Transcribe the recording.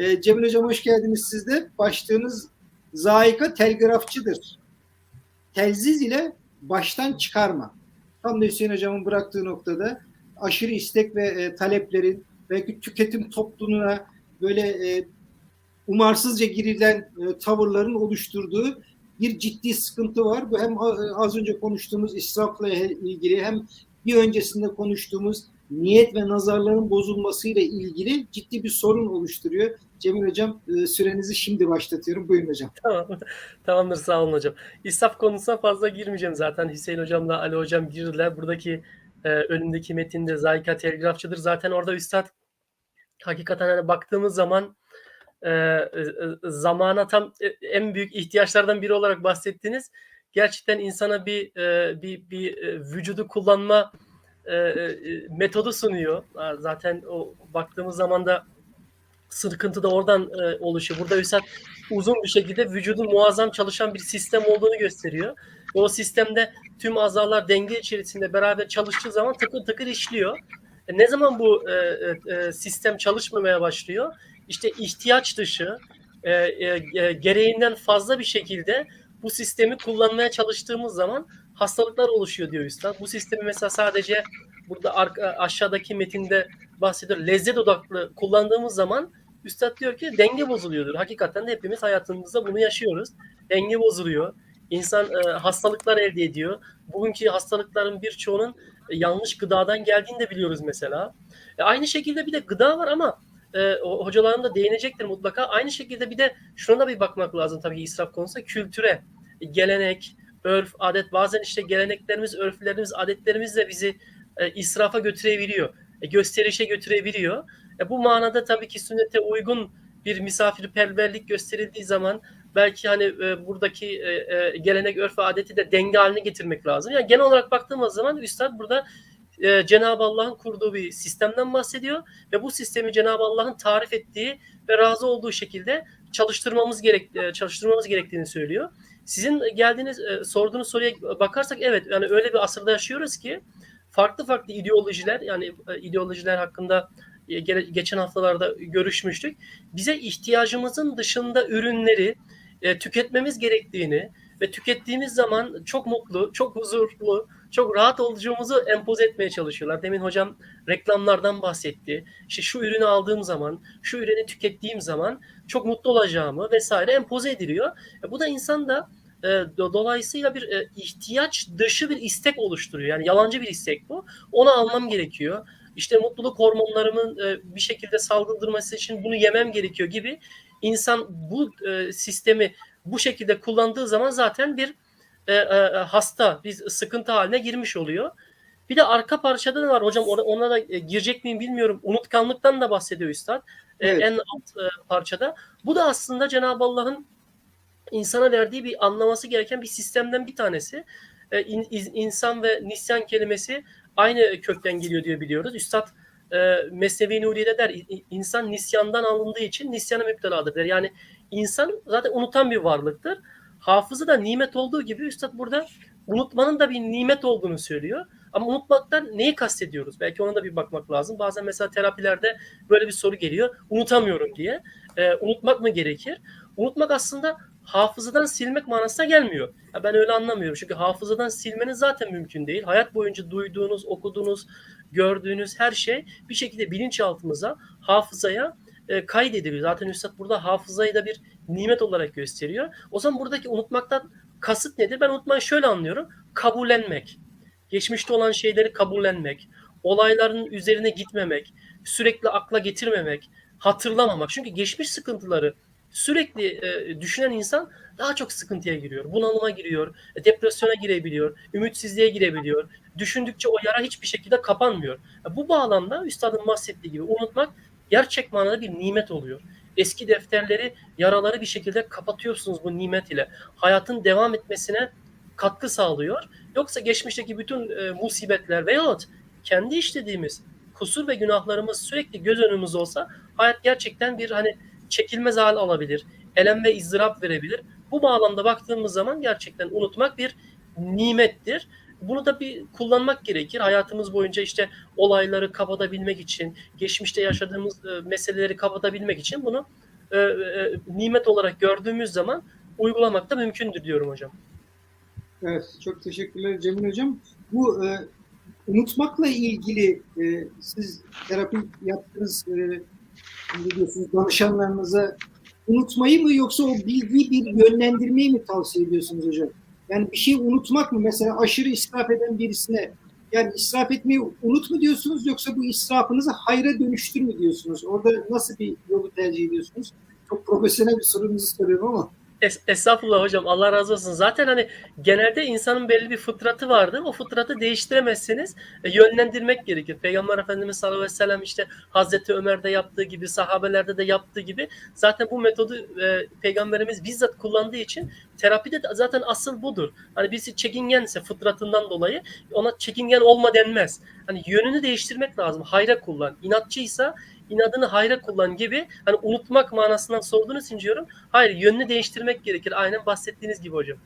E, Cemil Hocam hoş geldiniz siz de. Başlığınız zaika telgrafçıdır. Telziz ile baştan çıkarma. Tam da Hüseyin Hocam'ın bıraktığı noktada aşırı istek ve e, taleplerin belki tüketim toplumuna böyle e, umarsızca girilen e, tavırların oluşturduğu bir ciddi sıkıntı var. Bu hem a- az önce konuştuğumuz israfla ilgili hem bir öncesinde konuştuğumuz niyet ve nazarların bozulmasıyla ilgili ciddi bir sorun oluşturuyor. Cemil Hocam e, sürenizi şimdi başlatıyorum. Buyurun hocam. Tamam. Tamamdır sağ olun hocam. İsraf konusuna fazla girmeyeceğim zaten. Hüseyin hocamla Ali hocam girdiler. Buradaki e, önümdeki metinde Zayika telgrafçıdır. Zaten orada üstad hakikaten hani baktığımız zaman e, e, zamana tam e, en büyük ihtiyaçlardan biri olarak bahsettiniz. Gerçekten insana bir e, bir bir e, vücudu kullanma e, e, metodu sunuyor. Zaten o baktığımız zaman da sıkıntı da oradan e, oluşuyor. Burada Üstad uzun bir şekilde vücudun muazzam çalışan bir sistem olduğunu gösteriyor. Ve o sistemde tüm azalar denge içerisinde beraber çalıştığı zaman tıkır tıkır işliyor. E, ne zaman bu e, e, e, sistem çalışmamaya başlıyor? İşte ihtiyaç dışı, e, e, e, gereğinden fazla bir şekilde bu sistemi kullanmaya çalıştığımız zaman hastalıklar oluşuyor diyor Üstad. Bu sistemi mesela sadece burada arka, aşağıdaki metinde bahsediyor. Lezzet odaklı kullandığımız zaman Üstad diyor ki denge bozuluyordur. Hakikaten de hepimiz hayatımızda bunu yaşıyoruz. Denge bozuluyor. İnsan e, hastalıklar elde ediyor. Bugünkü hastalıkların birçoğunun e, yanlış gıdadan geldiğini de biliyoruz mesela. E, aynı şekilde bir de gıda var ama e, hocalarım da değinecektir mutlaka. Aynı şekilde bir de şuna da bir bakmak lazım tabii israf konusunda. Kültüre, e, gelenek, örf, adet. Bazen işte geleneklerimiz, örflerimiz, adetlerimiz de bizi e, israfa götürebiliyor. E, gösterişe götürebiliyor. E, bu manada tabii ki sünnete uygun bir misafirperverlik gösterildiği zaman belki hani e, buradaki e, e, gelenek, örf ve adeti de denge haline getirmek lazım. Yani genel olarak baktığımız zaman Üstad burada e, Cenab-ı Allah'ın kurduğu bir sistemden bahsediyor ve bu sistemi Cenab-ı Allah'ın tarif ettiği ve razı olduğu şekilde çalıştırmamız gerek e, çalıştırmamız gerektiğini söylüyor. Sizin geldiğiniz e, sorduğunuz soruya bakarsak evet yani öyle bir asırda yaşıyoruz ki farklı farklı ideolojiler yani e, ideolojiler hakkında e, geçen haftalarda görüşmüştük. Bize ihtiyacımızın dışında ürünleri tüketmemiz gerektiğini ve tükettiğimiz zaman çok mutlu, çok huzurlu, çok rahat olacağımızı empoze etmeye çalışıyorlar. Demin hocam reklamlardan bahsetti. İşte şu ürünü aldığım zaman, şu ürünü tükettiğim zaman çok mutlu olacağımı vesaire empoze ediliyor. E, bu da insanda e, do- dolayısıyla bir e, ihtiyaç dışı bir istek oluşturuyor. Yani yalancı bir istek bu. Onu almam gerekiyor. İşte mutluluk hormonlarımın e, bir şekilde salgıldırması için bunu yemem gerekiyor gibi. İnsan bu e, sistemi bu şekilde kullandığı zaman zaten bir e, e, hasta, bir sıkıntı haline girmiş oluyor. Bir de arka parçada da var hocam ona, ona da e, girecek miyim bilmiyorum. Unutkanlıktan da bahsediyor Üstad. E, Evet. en alt e, parçada. Bu da aslında Cenab-ı Allah'ın insana verdiği bir anlaması gereken bir sistemden bir tanesi. E, in- insan ve nisyan kelimesi aynı kökten geliyor diye biliyoruz. Üstad e, Mesnevi Nuri'de der "İ- insan nisyandan alındığı için nisyana müpteladır der. Yani insan zaten unutan bir varlıktır. Hafızı da nimet olduğu gibi Üstad burada unutmanın da bir nimet olduğunu söylüyor. Ama unutmaktan neyi kastediyoruz? Belki ona da bir bakmak lazım. Bazen mesela terapilerde böyle bir soru geliyor. Unutamıyorum diye. E, unutmak mı gerekir? Unutmak aslında hafızadan silmek manasına gelmiyor. Ya ben öyle anlamıyorum. Çünkü hafızadan silmeniz zaten mümkün değil. Hayat boyunca duyduğunuz, okuduğunuz, gördüğünüz her şey bir şekilde bilinçaltımıza, hafızaya e, kaydediliyor. Zaten Üstad burada hafızayı da bir nimet olarak gösteriyor. O zaman buradaki unutmaktan kasıt nedir? Ben unutmayı şöyle anlıyorum. Kabullenmek. Geçmişte olan şeyleri kabullenmek. Olayların üzerine gitmemek. Sürekli akla getirmemek. Hatırlamamak. Çünkü geçmiş sıkıntıları sürekli e, düşünen insan daha çok sıkıntıya giriyor. Bunalıma giriyor, e, depresyona girebiliyor, ümitsizliğe girebiliyor. Düşündükçe o yara hiçbir şekilde kapanmıyor. E, bu bağlamda üstadın bahsettiği gibi unutmak gerçek manada bir nimet oluyor. Eski defterleri, yaraları bir şekilde kapatıyorsunuz bu nimet ile. Hayatın devam etmesine katkı sağlıyor. Yoksa geçmişteki bütün e, musibetler veyahut kendi işlediğimiz kusur ve günahlarımız sürekli göz önümüzde olsa hayat gerçekten bir hani çekilmez hal alabilir. Elem ve izdırap verebilir. Bu bağlamda baktığımız zaman gerçekten unutmak bir nimettir. Bunu da bir kullanmak gerekir. Hayatımız boyunca işte olayları kapatabilmek için, geçmişte yaşadığımız e, meseleleri kapatabilmek için bunu e, e, nimet olarak gördüğümüz zaman uygulamak da mümkündür diyorum hocam. Evet, çok teşekkürler Cemil Hocam. Bu e, unutmakla ilgili e, siz terapi yaptığınız e, ne diyorsunuz danışanlarınıza unutmayı mı yoksa o bilgiyi bir yönlendirmeyi mi tavsiye ediyorsunuz hocam? Yani bir şey unutmak mı? Mesela aşırı israf eden birisine yani israf etmeyi unut mu diyorsunuz yoksa bu israfınızı hayra dönüştür mü diyorsunuz? Orada nasıl bir yolu tercih ediyorsunuz? Çok profesyonel bir sorunuzu soruyorum ama. Es, estağfurullah hocam Allah razı olsun. Zaten hani genelde insanın belli bir fıtratı vardır. O fıtratı değiştiremezsiniz. E, yönlendirmek gerekir. Peygamber Efendimiz sallallahu aleyhi ve sellem işte Hazreti Ömer'de yaptığı gibi, sahabelerde de yaptığı gibi zaten bu metodu e, peygamberimiz bizzat kullandığı için terapide de zaten asıl budur. Hani birisi çekingense fıtratından dolayı ona çekingen olma denmez. Hani yönünü değiştirmek lazım. Hayra kullan. İnatçıysa inadını hayra kullan gibi hani unutmak manasından sorduğunuz için. Hayır yönünü değiştirmek gerekir. Aynen bahsettiğiniz gibi hocam.